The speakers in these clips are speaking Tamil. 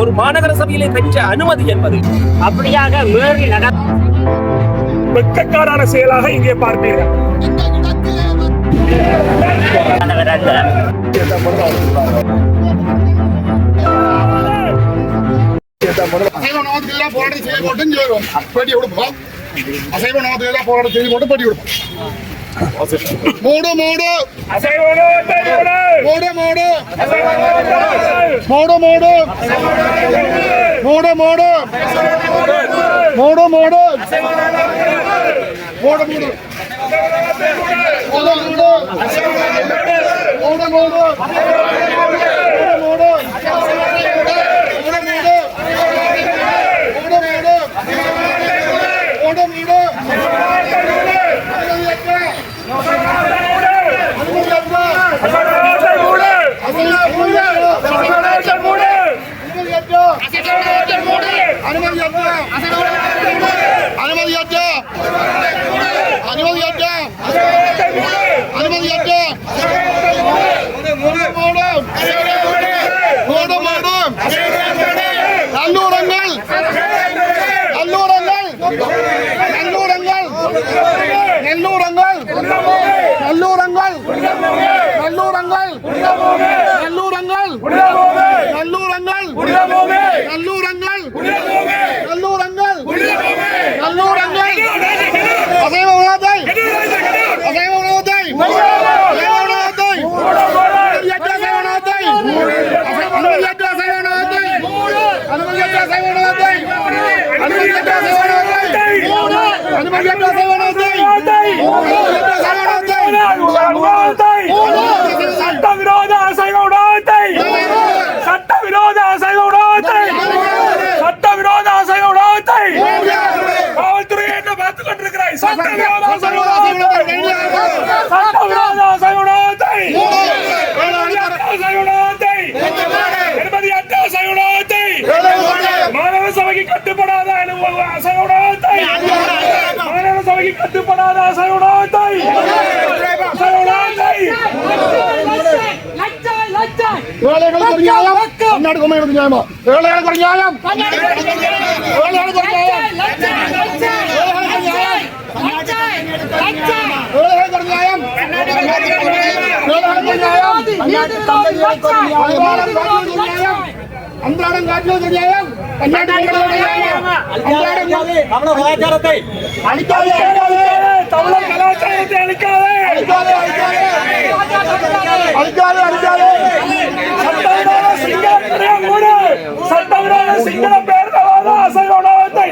ஒரு மாநகர சபையிலே பெற்ற அனுமதி என்பது. அப்படியாக வேறு நட வெக்கக்காரான செயலாக இங்கே பார்ப்பீர்கள். போராட்டம் செய்து போட்டு அசைவ நோக்கத்தில் போராட்டம் செய்து போட்டு பட்டி கொடுப்போம். மூடு மூடு அசைவனத்தை மூடு மூடு மூடு மூடு மூடு மூடு மூடு மூடு மூடு மூடு மூடு மூடு மூடு அனுமதியற்ற அனுமதியற்ற அனுமதியற்ற அனுமதியற்ற நல்லூரங்கள் நல்லூரங்கள் நல்லூரங்கள் நல்லூரங்கள் நல்லூரங்கள் நல்லூரங்கள் அனுமதியற்ற அசைவனத்தை அனுமதியற்ற அசைவனத்தை அனுமதியற்ற அசைவனத்தை அனுமதியற்ற அசைவனத்தை சட்டவிரோத அசைவனத்தை சட்டவிரோத அசைவனத்தை சட்டவிரோத அசைவனத்தை காவல்துறை என்ன பார்த்துக் கொண்டிருக்கிறாய் சட்டவிரோத அசைவனத்தை அசையுடன் மாநில சபைக்கு கட்டுப்படாத அசையுடன் கர்நாடகமாയിരുന്നു ന്യായമാണ് ഏളയാണ് ന്യായം ഏളയാണ് ന്യായം അന്താടം കാട്ടിലോ ന്യായം നമ്മുടെ കലാചാരത്തെ അടിക്കാതെ തമിഴ് കലാചാരത്തെ അടിക്കാതെ അടിക്കാതെ അടിക്കാതെ അടിക്കാതെ സത്തവരാണ് സിംഗിള പേര് ஆசை உணவத்தை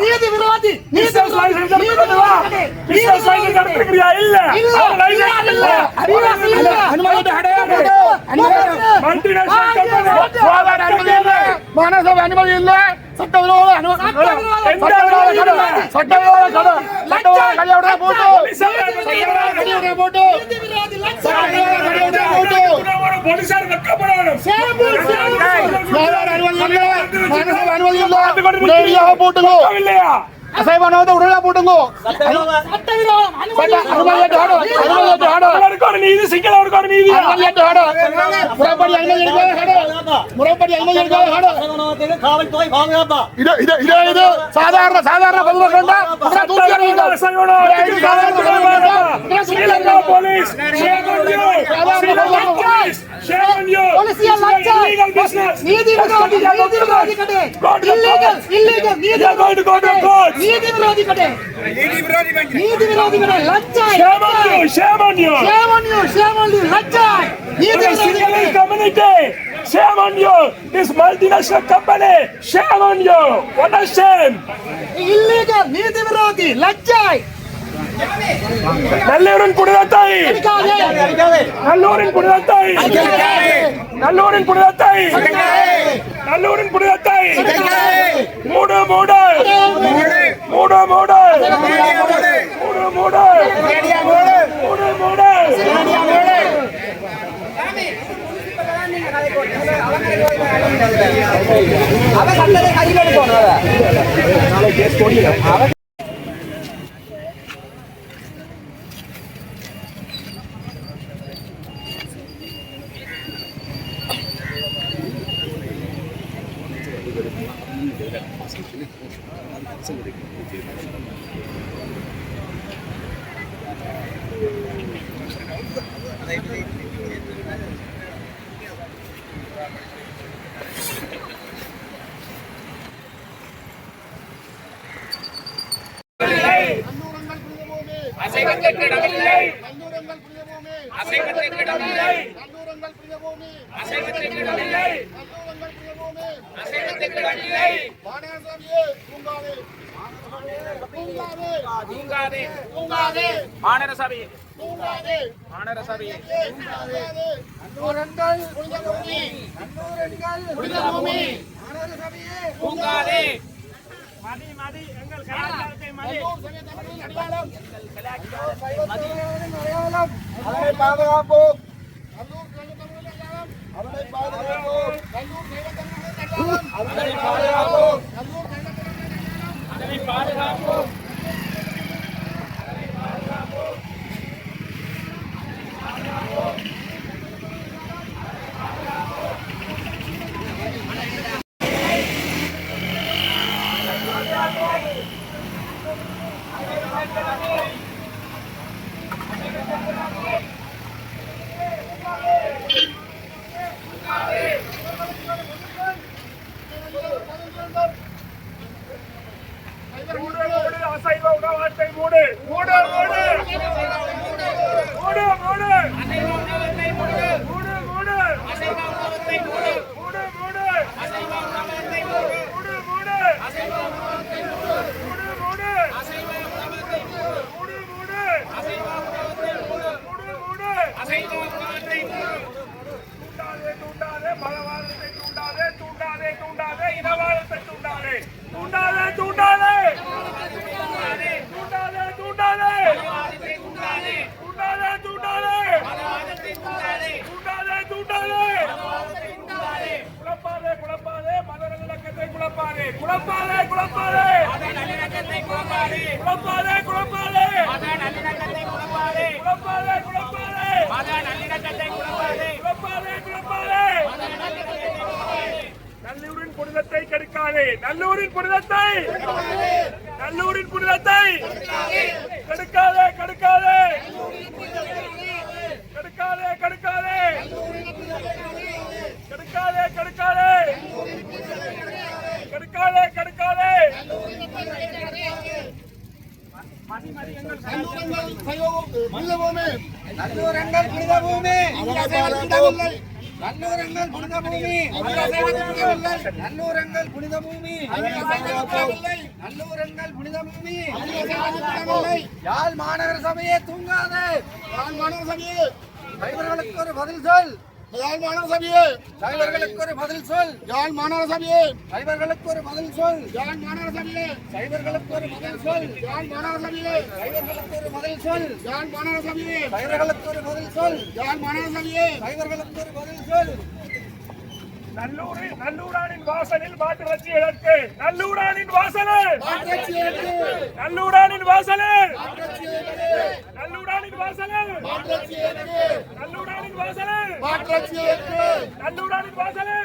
நீதி விரோதி மாநகசபை அனுமதி இல்லை. சட்டவிரோத சட்டவிரோத சட்டவிரோத போட்டு. போட்டு. పోలీసారు కట్టబడాలి అనుమతి అనుమతి పోటుకో ಅಸಹ್ಯನವಾದ ಉರುಳ ಬಿಡುಗು சாதாரண சாதாரண பொதுமக்கள் police. shame on you. Policy and lecture. Illegal business. Needy Virodhi Kade. Needy Virodhi Kade. Illegal. Illegal. Needy Virodhi Kade. going to go to court. Needy Virodhi Kade. Needy Virodhi Kade. Needy Virodhi Kade. Lecture. Shame on you. Shame on you. Shame on you. Shame on you. Lecture. Needy Virodhi Kade. community. Shame on you. This multinational company. Shame on you. What a shame. Illegal. Needy Virodhi. Lecture. நல்லூரின் புனிதத்தை அடிக்காதே. நல்லூரின் புனிதத்தை நல்லூரின் புனிதத்தை நல்லூரின் புனிதத்தை மூடு மூடு. மூடு. மூடு மூடு. மூடு. மூடு மூடு. அவன் கண்டதை கையில் எடுக்கணும். நல்லூரங்கள் அசைக்கட்ட இடமில்லை அசைக்கட்ட இடமில்லை அசைக்கட்ட இடமில்லை அசைக்கட்ட இடமில்லை தூங்காதே தூங்காதே மாநரசாமி மாநரசாமி அன்னூரங்கள் புனித பூமி அன்னூரங்கள் புனித பூமி மாநரசாமியே தூங்காதே மதி மதி. எங்கள் கலாச்சாரத்தை மதி. தமிழ் அடையாளம் அதனை பாதுகாப்போம் அதனை பாதுகாப்போம் அதனை பாதுகாப்போம் அதனை பாதுகாப்போம் குழப்பாதே குழப்பாதே குழப்பாதே குழப்பாதே குழப்பாதே குழப்பாதே நல்லூரின் புனிதத்தை கெடுக்காதே. நல்லூரின் புனிதத்தை. நல்லூரின் புனிதத்தை. கெடுக்காதே கெடுக்காதே கெடுக்காதே கெடுக்காதே கெடுக்காதே கெடுக்காதே கெடுக்காதே நல்லூரங்கள் புனித பூமி நல்லூரங்கள் புனித பூமி நல்லூரங்கள் புனித பூமி நல்லூரங்கள் புனித பூமி யாழ் மாநகர சபையே தூங்காதே. யாழ் மாநகர சபையே ஒரு பதில் சொல். யாழ் மாநகர சபையே சைவர்களுக்கு ஒரு பதில் சொல். யாழ் மாநகர சபையே சைவர்களுக்கு ஒரு பதில் சொல். யாழ் மாநகர சபையே சைவர்களுக்கு ஒரு பதில் சொல். யாழ் மாநகர சபையே சைவர்களுக்கு ஒரு பதில் சொல். யாழ் மாநகர சபையே சைவர்களுக்கு ஒரு பதில் சொல். யாழ் மாநகர சபையே சைவர்களுக்கு ஒரு பதில் சொல். நல்லூரில் நல்லூரானின் வாசலில் மாட்டிறச்சி இழக்கு நல்லூரானின் வாசலே. நல்லூரானின் வாசலே. நல்லூரானின் வாசலே. நல்லூரானின் வாசலே. நல்லூரானின் வாசலே.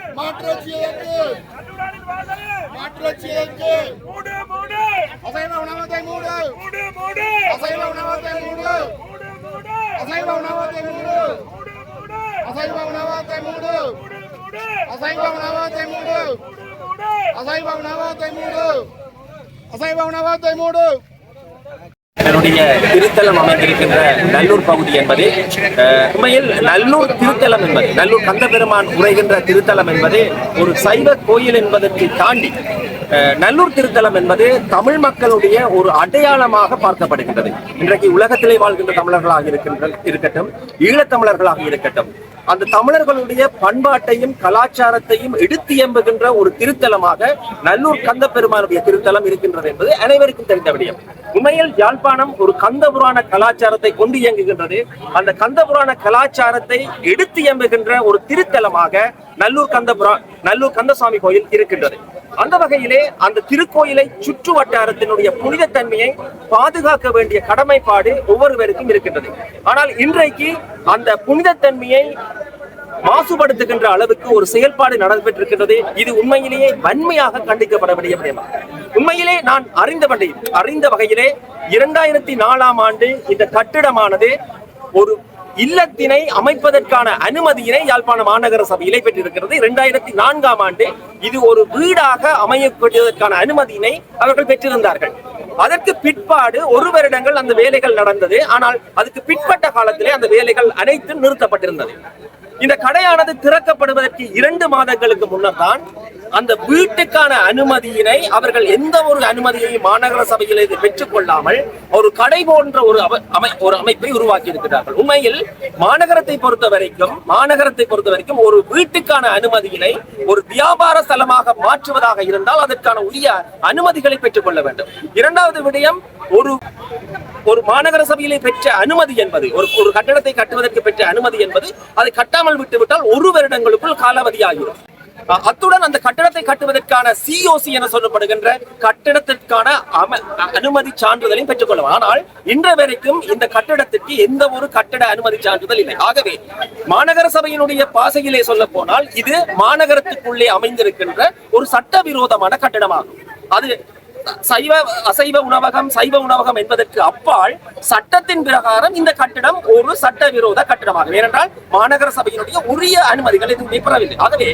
நல்லூரானின் வாசலே. மூடு மூடு. அசைவ உணவத்தை மூடு மூடு. மூடு அசைவ உணவத்தை மூடு. மூடு மூடு. அசைவ உணவத்தை மூடு மூடு. மூடு அசைவ என்னுடைய திருத்தலம் அமைந்திருக்கின்ற நல்லூர் பகுதி என்பது உண்மையில் நல்லூர் திருத்தலம் என்பது நல்லூர் கந்தபெருமான் உரைகின்ற திருத்தலம் என்பது ஒரு சைவ கோயில் என்பதற்கு தாண்டி அஹ், நல்லூர் திருத்தலம் என்பது தமிழ் மக்களுடைய ஒரு அடையாளமாக பார்க்கப்படுகின்றது. இன்றைக்கு உலகத்திலே வாழ்கின்ற தமிழர்களாக இருக்கின்ற இருக்கட்டும் ஈழத்தமிழர்களாக இருக்கட்டும். அந்த தமிழர்களுடைய பண்பாட்டையும் கலாச்சாரத்தையும் எடுத்து எம்புகின்ற ஒரு திருத்தலமாக நல்லூர் கந்த பெருமானுடைய திருத்தலம் இருக்கின்றது என்பது அனைவருக்கும் தெரிந்த விடயம். உண்மையில் யாழ்ப்பாணம் ஒரு கந்த புராண கலாச்சாரத்தை கொண்டு இயங்குகின்றது. அந்த கந்த புராண கலாச்சாரத்தை எடுத்து எம்புகின்ற ஒரு திருத்தலமாக நல்லூர் கந்த புரா நல்லூர் கந்தசாமி கோயில் இருக்கின்றது. அந்த வகையிலே அந்த திருக்கோயிலை சுற்று வட்டாரத்தினுடைய புனிதத்தன்மையை பாதுகாக்க வேண்டிய கடமைப்பாடு ஒவ்வொருவருக்கும் இருக்கின்றது. ஆனால் இன்றைக்கு அந்த புனிதத்தன்மையை மாசுபடுத்துகின்ற அளவுக்கு ஒரு செயல்பாடு நடைபெற்றிருக்கின்றது. இது உண்மையிலேயே வன்மையாக கண்டிக்கப்பட வேண்டிய விடயம்? உண்மையிலே நான் அறிந்த வகை- அறிந்த வகையிலே இரண்டாயிரத்தி நாலாம் ஆண்டு இந்த கட்டிடமானது ஒரு இல்லத்தினை அமைப்பதற்கான அனுமதியினை யாழ்ப்பாண மாநகர சபையிலே பெற்றிருக்கிறது. இரண்டாயிரத்தி நான்காம் ஆண்டு இது ஒரு வீடாக அமையப்படுவதற்கான அனுமதியினை அவர்கள் பெற்றிருந்தார்கள். அதற்கு பிற்பாடு ஒரு வருடங்கள் அந்த வேலைகள் நடந்தது. ஆனால் அதுக்கு பிற்பட்ட காலத்திலே அந்த வேலைகள் அனைத்தும் நிறுத்தப்பட்டிருந்தது. இந்த கடையானது திறக்கப்படுவதற்கு இரண்டு மாதங்களுக்கு முன்னர் தான் அந்த வீட்டுக்கான அனுமதியினை அவர்கள் எந்த ஒரு அனுமதியையும் மாநகர சபையில் இது பெற்றுக் கொள்ளாமல் ஒரு கடை போன்ற ஒரு அமை- ஒரு அமைப்பை உருவாக்கி இருக்கிறார்கள் உண்மையில் மாநகரத்தை பொறுத்த வரைக்கும் மாநகரத்தை பொறுத்த வரைக்கும் ஒரு வீட்டுக்கான அனுமதியினை ஒரு வியாபார ஸ்தலமாக மாற்றுவதாக இருந்தால் அதற்கான உரிய அனுமதிகளை பெற்றுக் கொள்ள வேண்டும். இரண்டாவது விடயம் ஒரு ஒரு மாநகர சபையிலே பெற்ற அனுமதி என்பது ஒரு ஒரு கட்டடத்தை கட்டுவதற்கு பெற்ற அனுமதி என்பது அதை கட்டாமல் விட்டுவிட்டால் ஒரு வருடங்களுக்குள் காலாவதியாகிடும். அ- அத்துடன் அந்த கட்டடத்தை கட்டுவதற்கான சிஓசி என சொல்லப்படுகின்ற கட்டடத்திற்கான அனுமதி சான்றிதழையும் பெற்றுக்கொள்ளும் ஆனால் இன்று வரைக்கும் இந்த கட்டடத்திற்கு எந்த ஒரு கட்டட அனுமதி சான்றிதழ் இல்லை. ஆகவே மாநகர சபையினுடைய பாசையிலே சொல்ல போனால் இது மாநகரத்துக்குள்ளே அமைந்திருக்கின்ற ஒரு சட்டவிரோதமான கட்டடமாகும். அது சைவ அசைவ உணவகம் சைவ உணவகம் என்பதற்கு அப்பால் சட்டத்தின் பிரகாரம் இந்த கட்டிடம் ஒரு சட்டவிரோத கட்டிடமாகும். ஏனென்றால் மாநகர சபையினுடைய உரிய அனுமதிகள் இது பெறவில்லை. ஆகவே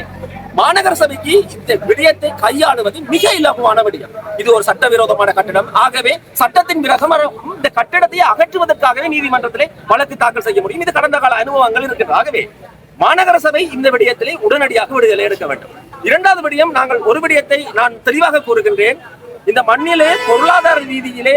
மாநகர சபைக்கு இந்த விடயத்தை கையாளுவது மிக இலகுவான விடயம். இது ஒரு சட்டவிரோதமான கட்டிடம். ஆகவே சட்டத்தின் பிரகாரம் இந்த கட்டிடத்தை அகற்றுவதற்காகவே நீதிமன்றத்திலே வழக்கு தாக்கல் செய்ய முடியும். இது கடந்த கால அனுபவங்கள் இருக்கிறது ஆகவே மாநகர சபை இந்த விடயத்திலே உடனடியாக விடுதலை எடுக்க வேண்டும். இரண்டாவது விடயம் நாங்கள் ஒரு விடயத்தை நான் தெளிவாக கூறுகின்றேன். இந்த மண்ணிலே பொருளாதார ரீதியிலே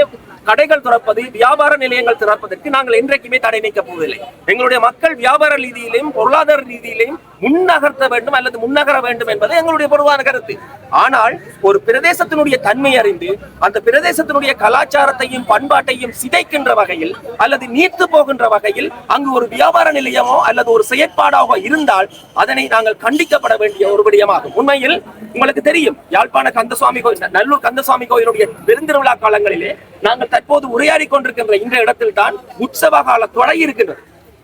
கடைகள் திறப்பது வியாபார நிலையங்கள் திறப்பதற்கு நாங்கள் என்றைக்குமே தடை நீக்கப் போவதில்லை. எங்களுடைய மக்கள் வியாபார ரீதியிலையும் பொருளாதார ரீதியிலையும் முன்னகர்த்த வேண்டும் அல்லது முன்னகர வேண்டும் என்பது எங்களுடைய பொதுவான கருத்து. ஆனால் ஒரு பிரதேசத்தினுடைய தன்மை அறிந்து அந்த பிரதேசத்தினுடைய கலாச்சாரத்தையும் பண்பாட்டையும் சிதைக்கின்ற வகையில் அல்லது நீர்த்து போகின்ற வகையில் அங்கு ஒரு வியாபார நிலையமோ அல்லது ஒரு செயற்பாடாக இருந்தால் அதனை நாங்கள் கண்டிக்கப்பட வேண்டிய ஒரு விடயமாகும். உண்மையில் உங்களுக்கு தெரியும் யாழ்ப்பாண கந்தசுவாமி கோயில் நல்லூர் கந்தசுவாமி கோயிலுடைய பெருந்திருவிழா காலங்களிலே நாங்கள் தற்போது உரையாடி கொண்டிருக்கின்ற இந்த இடத்தில் தான் உற்சவ கால தொடங்கி இருக்கின்றது.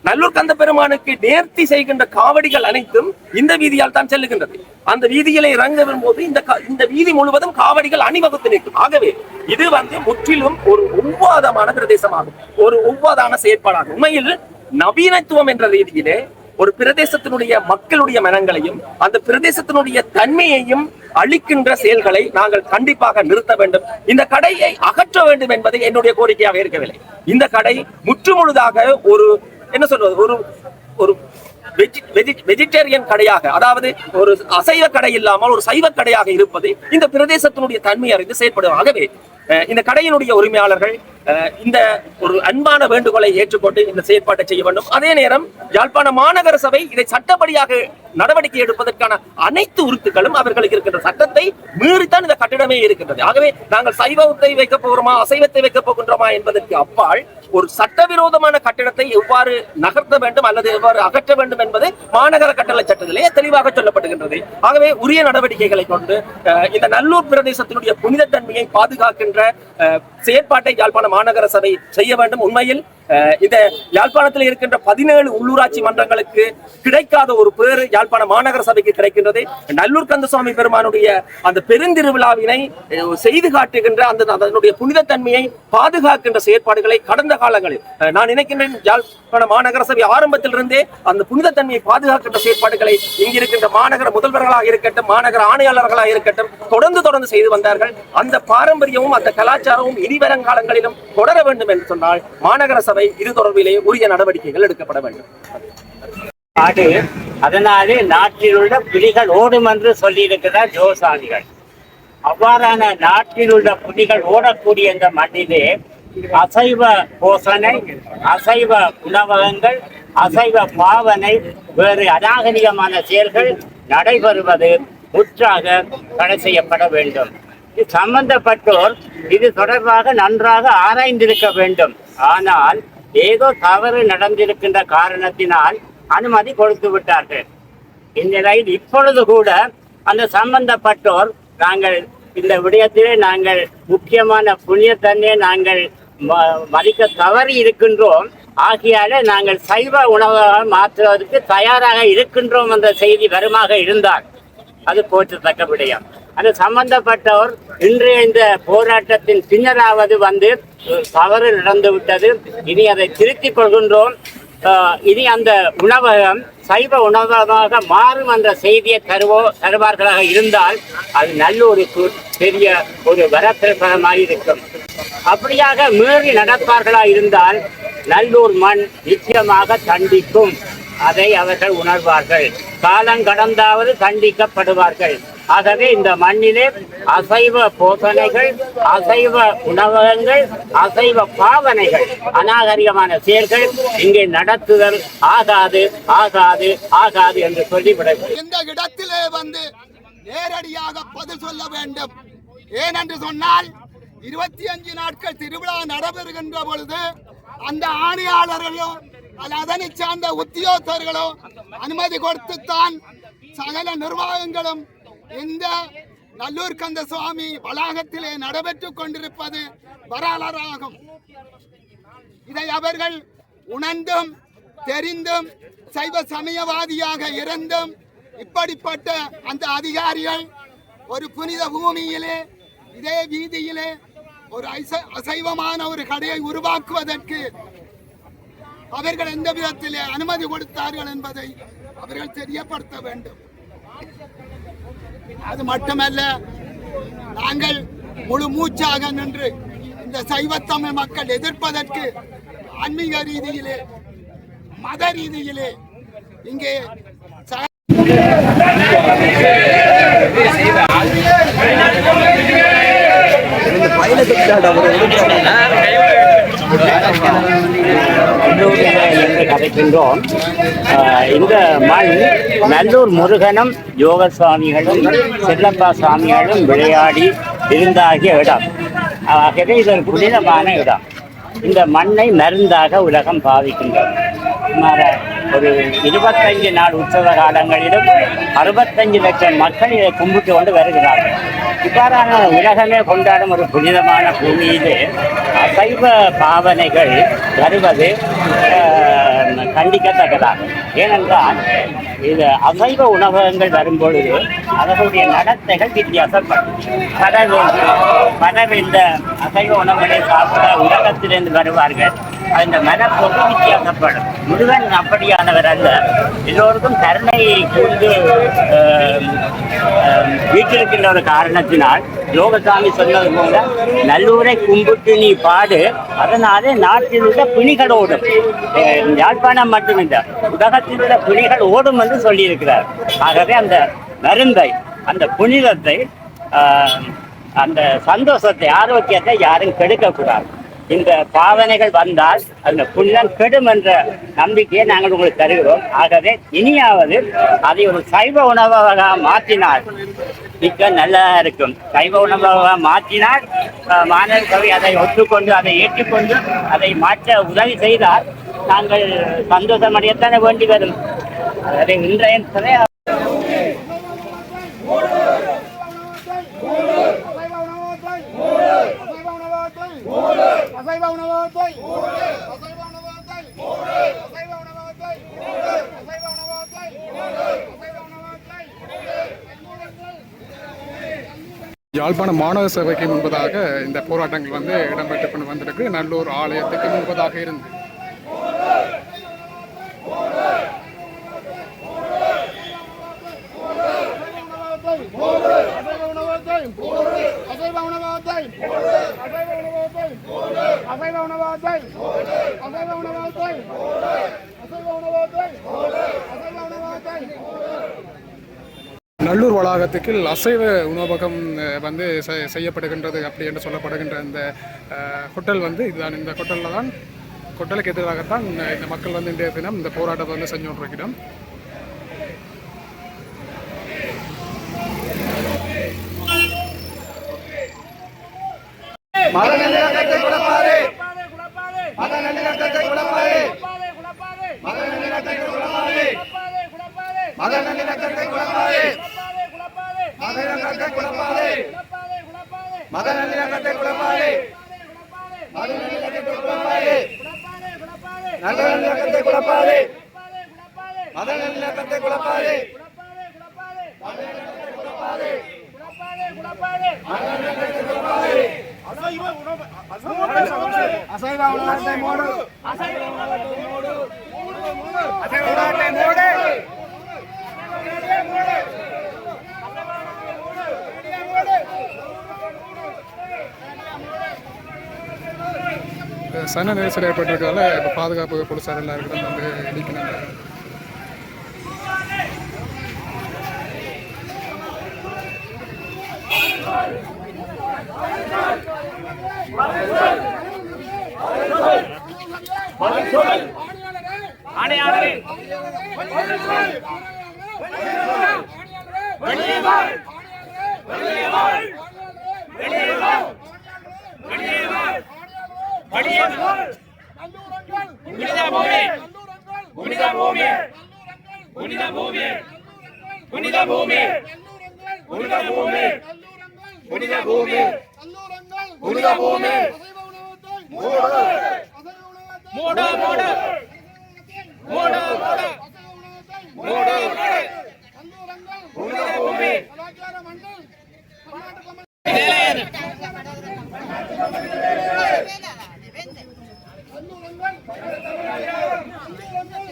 நல்லூர் கந்த பெருமானுக்கு நேர்த்தி செய்கின்ற காவடிகள் அனைத்தும் இந்த வீதியால் தான் செல்லுகின்றது. அந்த வீதியிலே இறங்க வரும்போது இந்த இந்த வீதி முழுவதும் காவடிகள் அணிவகுத்து நிற்கும். ஆகவே இது வந்து முற்றிலும் ஒரு ஒவ்வாதமான பிரதேசமாகும். ஒரு ஒவ்வாதான செயற்பாடாகும். உண்மையில் நவீனத்துவம் என்ற ரீதியிலே ஒரு பிரதேசத்தினுடைய மக்களுடைய மனங்களையும் அந்த பிரதேசத்தினுடைய தன்மையையும் அழிக்கின்ற செயல்களை நாங்கள் கண்டிப்பாக நிறுத்த வேண்டும். இந்த கடையை அகற்ற வேண்டும் என்பது என்னுடைய கோரிக்கையாக இருக்கவில்லை. இந்த கடை முற்றுமுழுதாக ஒரு என்ன சொல்வது ஒரு ஒரு வெஜிடேரியன் கடையாக அதாவது ஒரு அசைவ கடை இல்லாமல் ஒரு சைவ கடையாக இருப்பது இந்த பிரதேசத்தினுடைய தன்மை அறிந்து செயற்படும் ஆகவே இந்த கடையினுடைய உரிமையாளர்கள் இந்த ஒரு அன்பான வேண்டுகோளை ஏற்றுக்கொண்டு இந்த செயற்பாட்டை செய்ய வேண்டும். அதே நேரம் யாழ்ப்பாண மாநகர சபை இதை சட்டப்படியாக நடவடிக்கை எடுப்பதற்கான அனைத்து உறுத்துக்களும் அவர்களுக்கு இருக்கின்ற சட்டத்தை மீறித்தான் இந்த கட்டிடமே இருக்கின்றது. ஆகவே நாங்கள் சைவத்தை வைக்கப் போகிறோமா அசைவத்தை வைக்கப் போகின்றோமா என்பதற்கு அப்பால் ஒரு சட்டவிரோதமான கட்டிடத்தை எவ்வாறு நகர்த்த வேண்டும் அல்லது எவ்வாறு அகற்ற வேண்டும் என்பது மாநகர கட்டளை சட்டத்திலேயே தெளிவாக சொல்லப்படுகின்றது. ஆகவே உரிய நடவடிக்கைகளை கொண்டு இந்த நல்லூர் பிரதேசத்தினுடைய புனிதத்தன்மையை பாதுகாக்கின்ற செயற்பாட்டை யாழ்ப்பாண மாநகர சபை செய்ய வேண்டும். உண்மையில் இந்த யாழ்ப்பாணத்தில் இருக்கின்ற பதினேழு உள்ளூராட்சி மன்றங்களுக்கு கிடைக்காத ஒரு பேரு யாழ்ப்பாண மாநகர சபைக்கு கிடைக்கின்றது. நல்லூர் கந்தசுவாமி பெருமானுடைய அந்த பெருந்திருவிழாவினை செய்து காட்டுகின்ற அந்த அதனுடைய புனிதத்தன்மையை பாதுகாக்கின்ற செயற்பாடுகளை கடந்த காலங்களில் நான் நினைக்கின்றேன் யாழ்ப்பாண மாநகர சபை ஆரம்பத்திலிருந்தே அந்த புனிதத்தன்மையை பாதுகாக்கின்ற செயற்பாடுகளை இங்கிருக்கின்ற மாநகர முதல்வர்களாக இருக்கட்டும் மாநகர ஆணையாளர்களாக இருக்கட்டும் தொடர்ந்து தொடர்ந்து செய்து வந்தார்கள். அந்த பாரம்பரியமும் அந்த கலாச்சாரமும் இனிவரங்காலங்களிலும் தொடர வேண்டும் என்று சொன்னால் மாநகர சபை இது தொடர்பிலேயே உரிய நடவடிக்கைகள் எடுக்கப்பட வேண்டும். அது அதனாலே நாட்டில் உள்ள புலிகள் ஓடும் என்று சொல்லியிருக்கிறார் ஜோசாதிகள் அவ்வாறான நாட்டில் உள்ள புலிகள் ஓடக்கூடிய இந்த மண்ணிலே அசைவ போசனை அசைவ உணவகங்கள் அசைவ பாவனை வேறு அநாகரிகமான செயல்கள் நடைபெறுவது முற்றாக தடை செய்யப்பட வேண்டும். சம்பந்தப்பட்டோர் இது தொடர்பாக நன்றாக ஆராய்ந்திருக்க வேண்டும். ஆனால் ஏதோ தவறு நடந்திருக்கின்ற காரணத்தினால் அனுமதி கொடுத்து விட்டார்கள். இந்நிலையில் இப்பொழுது கூட அந்த சம்பந்தப்பட்டோர் நாங்கள் இந்த விடயத்திலே நாங்கள் முக்கியமான புண்ணியத்தன்னை நாங்கள் ம- மதிக்க தவறி இருக்கின்றோம். ஆகையால நாங்கள் சைவ உணவாக மாற்றுவதற்கு தயாராக இருக்கின்றோம் என்ற செய்தி வருமாக இருந்தால் அது போற்றத்தக்க விடயம். அது சம்பந்தப்பட்டவர் இன்றைய இந்த போராட்டத்தின் பின்னராவது வந்து தவறு நடந்து விட்டது. இனி அதை திருத்திக் கொள்கின்றோம். இனி அந்த உணவகம் சைவ உணவகமாக மாறும் என்ற செய்தியை தருவோ தருவார்களாக இருந்தால் அது நல்லூருக்கு பெரிய ஒரு வரப்பிரசாதமாக இருக்கும். அப்படியாக மீறி நடப்பார்களா இருந்தால் நல்லூர் மண் நிச்சயமாக தண்டிக்கும். அதை அவர்கள் உணர்வார்கள். காலம் கடந்தாவது தண்டிக்கப்படுவார்கள். ஆகவே இந்த மண்ணிலே அசைவ போதனைகள் அசைவ உணவகங்கள் அசைவ பாவனைகள் அநாகரிகமான செயல்கள் இங்கே நடத்துதல் ஆகாது ஆகாது ஆகாது என்று சொல்லிவிட இந்த இடத்திலே வந்து நேரடியாக பதில் சொல்ல வேண்டும்? ஏனென்று சொன்னால் இருபத்தி அஞ்சு நாட்கள் திருவிழா நடைபெறுகின்ற பொழுது அந்த ஆணையாளர்களும் அல்ல அதனை சார்ந்த உத்தியோகத்தர்களும் அனுமதி கொடுத்துத்தான் சகல நிர்வாகங்களும் இந்த நல்லூர் கந்த சுவாமி வளாகத்திலே நடைபெற்றுக் கொண்டிருப்பது வரலாறாகும். இதை அவர்கள் உணர்ந்தும் தெரிந்தும் சைவ சமயவாதியாக இருந்தும் இப்படிப்பட்ட அந்த அதிகாரிகள் ஒரு புனித பூமியிலே இதே வீதியிலே ஒரு அசைவமான ஒரு கடையை உருவாக்குவதற்கு அவர்கள் எந்த விதத்திலே அனுமதி கொடுத்தார்கள் என்பதை அவர்கள் தெரியப்படுத்த வேண்டும். அது மட்டுமல்ல நாங்கள் முழு மூச்சாக நின்று இந்த சைவத்தமிழ் மக்கள் எதிர்ப்பதற்கு ஆன்மீக ரீதியிலே மத ரீதியிலே இங்கே ச- என்று கதைக்கின்றோம் இந்த மண் நல்லூர் முருகனும் யோக சுவாமிகளும் செல்லப்பா சுவாமிகளும் விளையாடி இருந்தாகிய இடம். ஆகவே இது ஒரு புனிதமான இடம். இந்த மண்ணை மருந்தாக உலகம் பாவிக்கின்றது. ஒரு இருபத்தஞ்சு நாள் உற்சவ காலங்களிலும் அறுபத்தஞ்சு லட்சம் மக்கள் இதை கும்பிட்டு கொண்டு வருகிறார்கள். இவ்வாறான உலகமே கொண்டாடும் ஒரு புனிதமான பூமியிலே அசைவ பாவனைகள் வருவது ஆஹ், கண்டிக்கத்தக்கதாகும். ஏனென்றால் இது அசைவ உணவகங்கள் வரும்பொழுது அவர்களுடைய நடத்தைகள் வித்தியாசப்படும். பலர் பலர் இந்த அசைவ உணவுகளை சாப்பிட உலகத்திலிருந்து வருவார்கள். அந்த மனப்போக்கு வித்தியாசப்படும் முருகன் அப்படியானவர் அல்ல. எல்லோருக்கும் கருணை கூர்ந்து வீட்டிருக்கின்ற ஒரு காரணத்தினால் யோகசாமி சொன்னது போல நல்லூரை கும்பிட்டு நீ பாடு. அதனாலே நாட்டில் உள்ள பிணிகள் ஓடும். யாழ்ப்பாணம் மட்டுமில்லை உலகத்தில் உள்ள பிணிகள் ஓடும் என்று சொல்லியிருக்கிறார். ஆகவே அந்த மருந்தை அந்த புனிதத்தை அந்த சந்தோஷத்தை ஆரோக்கியத்தை யாரும் கெடுக்கக்கூடாது. இந்த பாவனைகள் வந்தால் அந்த புனிதம் கெடும் என்ற நம்பிக்கையை நாங்கள் உங்களுக்கு தருகிறோம். ஆகவே இனியாவது அதை ஒரு சைவ உணவாக மாற்றினால் மிக்க நல்லா இருக்கும். சைவ உணவாக மாற்றினால் அஹ், மாணவ சபை அதை ஒத்துக்கொண்டு அதை ஏற்றுக்கொண்டு அதை மாற்ற உதவி செய்தால் நாங்கள் சந்தோஷமடையத்தானே வேண்டி வரும். அதை இன்றைய சபை அசைவ உணவகத்தை அசைவ உணவகத்தை அசைவ உணவகத்தை. அசைவ உணவகத்தை அசைவ உணவகத்தை அசைவ உணவகத்தை அசைவ உணவகத்தை யாழ்ப்பாண மாணவ சபைக்கு முன்பதாக இந்த போராட்டங்கள் வந்து இடம்பெற்று கொண்டு வந்திருக்கு. நல்லூர் ஆலயத்துக்கு முன்பதாக இருந்து அசைவ உணவகத்தை அசைவ உணவகத்தை அசைவ உணவகத்தை அசைவ உணவகத்தை அசைவ உணவகத்தை அசைவ உணவகத்தை அசைவ உணவகத்தை நல்லூர் வளாகத்துக்கு அசைவ உணவகம் வந்து செய்யப்படுகின்றது அப்படி என்று சொல்லப்படுகின்ற இந்த ஹோட்டல் வந்து இதுதான். இந்த ஹோட்டலில் தான் ஹோட்டலுக்கு எதிராகத்தான் இந்த- இந்த மக்கள் வந்து இன்றைய தினம் இந்த போராட்டத்தை வந்து செஞ்சு கொண்டிருக்கிறோம் மத நல்லிணக்கத்தை குழப்பாதே. மத நல்லிணக்கத்தை குழப்பாதே. மத நல்லிணக்கத்தை குழப்பாதே மத நல்லிணக்கத்தை குழப்பாதே. கட்டை குழப்பாதே மத நல்ல கட்டை குழப்பாதே மத நல்ல கட்டை குழப்பாதே நல்ல நல்ல கட்டை குழப்பாதே மத நல்ல கட்டை குழப்பாதே அசைவா உணவத்தை மூடு அசைவா உணவத்தை மூடு அசைவா உணவத்தை மூடு மூடு சன நெரிசல் ஏற்பட்டிருக்கனால இப்போ பாதுகாப்பு போலீஸார் எல்லாம் இருக்கிறத வந்து இடிக்கிறாங்க புனித பூமி புனித பூமி புனித பூமி புனித பூமி புனித பூமி புனித பூமி புனித பூமி மூடு மூடு மூடு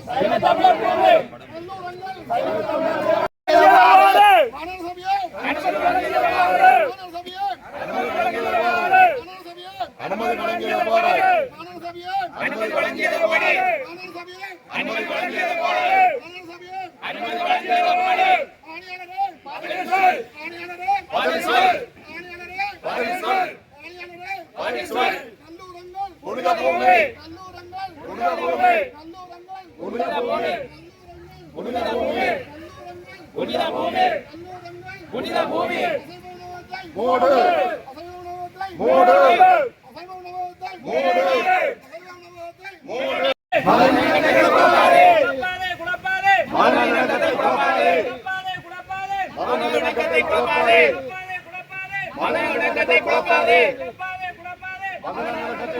சைவ தமிழர்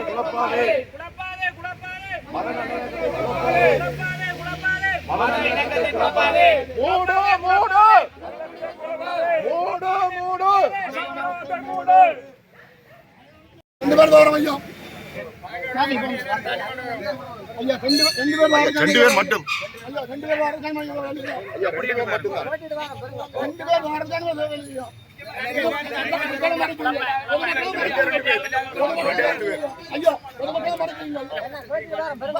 குழப்பாதே. மூடு மூடு. மூடு மூடு. ரெண்டு பேர் ஐயா. ஐயா ரெண்டு பேர் ரெண்டு பேர் ரெண்டு பேர் மட்டும். ஐயா ரெண்டு பேர் தான் ஐயா ரெண்டு பேர் மட்டும் ரெண்டு பேர் ஐயா. ஐயா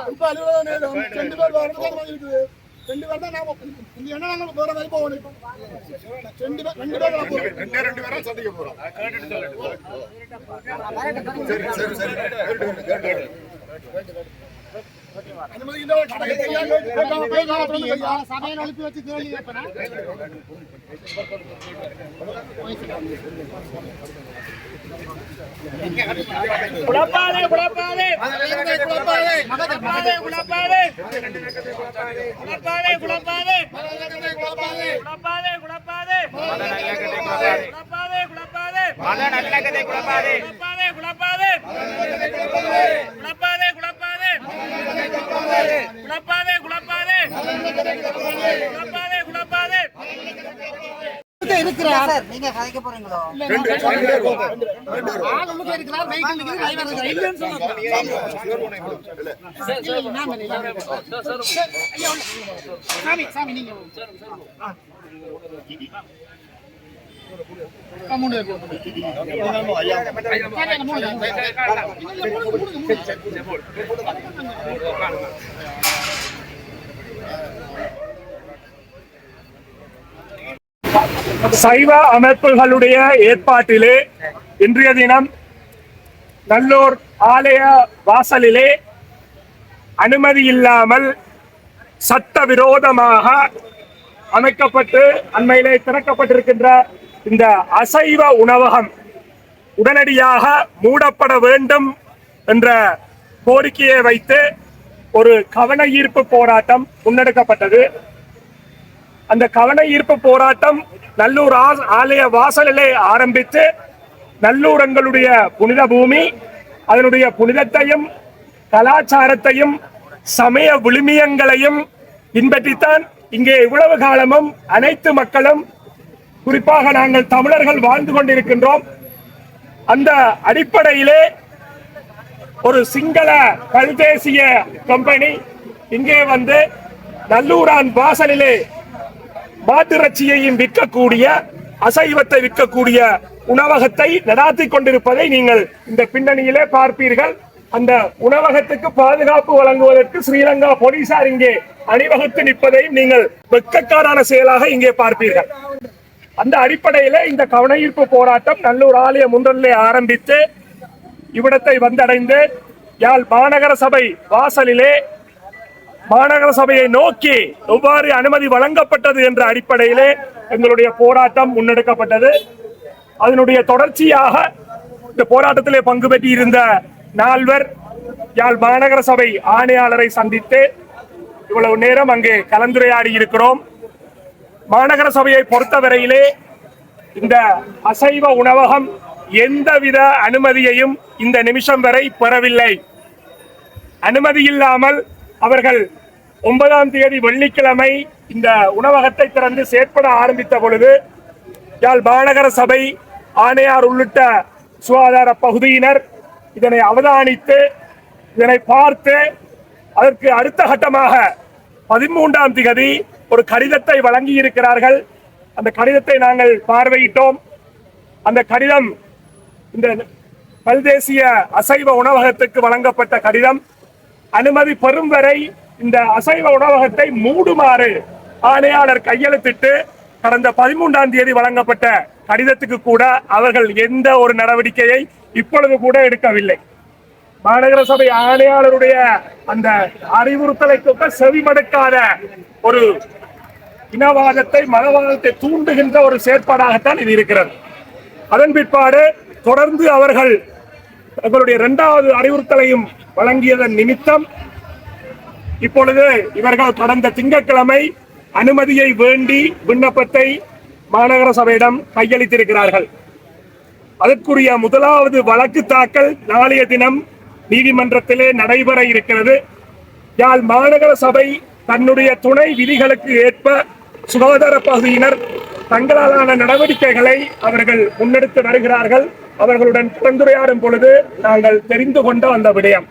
இப்ப அலுவலக நேரம் ரெண்டு பேர் இருக்குது ரெண்டு பேர் தான் இந்த வேற போகணும் ரெண்டு பேர் ரெண்டு பேர் நான் ரெண்டே ரெண்டு பேரும் சந்திக்க போறோம் சரி சரி சரி. சபையை அனுப்பி வச்சு கேள்வி கேட்பேன் குழப்பாதே. குழப்பாதே குழப்பாதே. குழப்பாதே குழப்பாதே. குழப்பாதே குழப்பாதே. குழப்பாதே குழப்பாதே. குழப்பாதே குழப்பாதே. குழப்பாதே குழப்பாதே. குழப்பாதே குழப்பாதே. குழப்பாதே குழப்பாதே. குழப்பாதே குழப்பாதே. இருக்கிறார் நீங்க கதைக்க போறீங்களோ? சாமி சாமி நீங்க மூணு சைவ அமைப்புகளுடைய ஏற்பாட்டிலே இன்றைய தினம் நல்லூர் ஆலய வாசலிலே அனுமதி இல்லாமல் சட்டவிரோதமாக அமைக்கப்பட்டு அண்மையிலே திறக்கப்பட்டிருக்கின்ற இந்த அசைவ உணவகம் உடனடியாக மூடப்பட வேண்டும் என்ற கோரிக்கையை வைத்து ஒரு கவன ஈர்ப்பு போராட்டம் முன்னெடுக்கப்பட்டது. அந்த கவன ஈர்ப்பு போராட்டம் நல்லூர் ஆலய வாசலிலே ஆரம்பித்து நல்லூர் எங்களுடைய புனித பூமி அதனுடைய புனிதத்தையும் கலாச்சாரத்தையும் சமய விழுமியங்களையும் பின்பற்றித்தான் இங்கே இவ்வளவு காலமும் அனைத்து மக்களும் குறிப்பாக நாங்கள் தமிழர்கள் வாழ்ந்து கொண்டிருக்கின்றோம். அந்த அடிப்படையிலே ஒரு சிங்கள கல்தேசிய கம்பெனி இங்கே வந்து நல்லூரான் வாசலிலே மாட்டிறைச்சியையும் விற்கக்கூடிய அசைவத்தை விற்கக்கூடிய உணவகத்தை நடாத்தி கொண்டிருப்பதை நீங்கள் இந்த பின்னணியிலே பார்ப்பீர்கள். அந்த உணவகத்துக்கு பாதுகாப்பு வழங்குவதற்கு ஸ்ரீலங்கா போலீசார் இங்கே அணிவகுத்து நிற்பதையும் நீங்கள் வெட்கக்காரான செயலாக இங்கே பார்ப்பீர்கள். அந்த அடிப்படையில் இந்த கவனஈர்ப்பு போராட்டம் நல்லூர் ஆலய முன்றலிலே ஆரம்பித்து இவ்விடத்தை வந்தடைந்து யாழ் மாநகர சபை வாசலிலே மாநகர சபையை நோக்கி எவ்வாறு அனுமதி வழங்கப்பட்டது என்ற அடிப்படையிலே எங்களுடைய போராட்டம் முன்னெடுக்கப்பட்டது. அதனுடைய தொடர்ச்சியாக இந்த போராட்டத்திலே பங்கு பெற்றிருந்த நால்வர் யாழ் மாநகர சபை ஆணையாளரை சந்தித்து இவ்வளவு நேரம் அங்கே கலந்துரையாடி இருக்கிறோம் மாநகர சபையை பொறுத்தவரையிலே இந்த அசைவ உணவகம் எந்தவித அனுமதியையும் இந்த நிமிஷம் வரை பெறவில்லை. அனுமதி இல்லாமல் அவர்கள் ஒன்பதாம் தேதி வெள்ளிக்கிழமை இந்த உணவகத்தை திறந்து செயற்பட ஆரம்பித்த பொழுது யாழ் மாநகர சபை ஆணையார் உள்ளிட்ட சுகாதார பகுதியினர் இதனை அவதானித்து இதனை பார்த்து அதற்கு அடுத்த கட்டமாக பதிமூன்றாம் திகதி ஒரு கடிதத்தை வழங்கி இருக்கிறார்கள் அந்த கடிதத்தை நாங்கள் பார்வையிட்டோம். அந்த கடிதம் இந்த பல்தேசிய அசைவ உணவகத்துக்கு வழங்கப்பட்ட கடிதம். அனுமதி பெறும் வரை இந்த அசைவ உணவகத்தை மூடுமாறு ஆணையாளர் கையெழுத்திட்டு கடந்த பதிமூன்றாம் தேதி வழங்கப்பட்ட கடிதத்துக்கு கூட அவர்கள் எந்த ஒரு நடவடிக்கையை இப்பொழுது கூட எடுக்கவில்லை. மாநகர சபை ஆணையாளருடைய அந்த அறிவுறுத்தலை கூட செவிமடுக்காத ஒரு இனவாதத்தை மதவாதத்தை தூண்டுகின்ற ஒரு செயற்பாடாகத்தான் இது இருக்கிறது. அதன் பிற்பாடு தொடர்ந்து அவர்கள் தங்களுடைய இரண்டாவது அறிவுறுத்தலையும் வழங்கியதன் நிமித்தம் இப்பொழுது இவர்கள் கடந்த திங்கட்கிழமை அனுமதியை வேண்டி விண்ணப்பத்தை மாநகர சபையிடம் கையளித்திருக்கிறார்கள். அதற்குரிய முதலாவது வழக்கு தாக்கல் நாளைய தினம் நீதிமன்றத்திலே நடைபெற இருக்கிறது. யாழ் மாநகர சபை தன்னுடைய துணை விதிகளுக்கு ஏற்ப சுகாதார பகுதியினர் தங்களாலான நடவடிக்கைகளை அவர்கள் முன்னெடுத்து வருகிறார்கள். அவர்களுடன் கலந்துரையாடும் பொழுது நாங்கள் தெரிந்து கொண்ட அந்த விடயம்.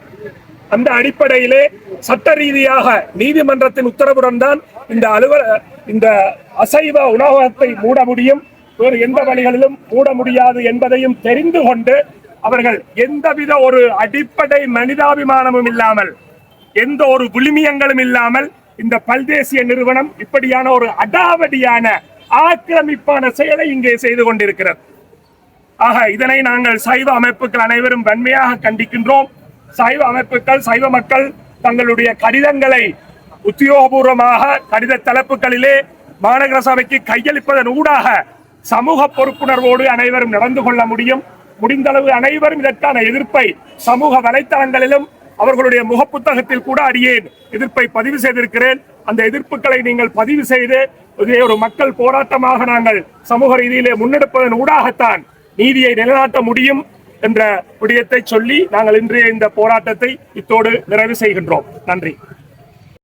அந்த அடிப்படையிலே சட்ட ரீதியாக நீதிமன்றத்தின் உத்தரவுடன் தான் இந்த அலுவல இந்த அசைவ உணவகத்தை மூட முடியும். வேறு எந்த வழிகளிலும் மூட முடியாது என்பதையும் தெரிந்து கொண்டு அவர்கள் எந்தவித ஒரு அடிப்படை மனிதாபிமானமும் இல்லாமல் எந்த ஒரு விழுமியங்களும் இல்லாமல் இந்த பல்தேசிய நிறுவனம் இப்படியான ஒரு அடாவடியான ஆக்கிரமிப்பான செயலை இங்கே செய்து கொண்டிருக்கிறது. ஆக இதனை நாங்கள் சைவ அமைப்புகள் அனைவரும் வன்மையாக கண்டிக்கின்றோம். சைவ அமைப்புகள் சைவ மக்கள் தங்களுடைய கடிதங்களை உத்தியோகபூர்வமாக கடித தலைப்புகளிலே மாநகர சபைக்கு கையளிப்பதன் ஊடாக சமூக பொறுப்புணர்வோடு அனைவரும் நடந்து கொள்ள முடியும். முடிந்தளவு அனைவரும் இதற்கான எதிர்ப்பை சமூக வலைத்தளங்களிலும் அவர்களுடைய முகப்புத்தகத்தில் கூட அடியேன் எதிர்ப்பை பதிவு செய்திருக்கிறேன். அந்த எதிர்ப்புகளை நீங்கள் பதிவு செய்து இதை ஒரு மக்கள் போராட்டமாக நாங்கள் சமூக ரீதியிலே முன்னெடுப்பதன் ஊடாகத்தான் நீதியை நிலைநாட்ட முடியும் என்ற விடயத்தை சொல்லி நாங்கள் இன்றைய இந்த போராட்டத்தை இத்தோடு நிறைவு செய்கின்றோம். நன்றி.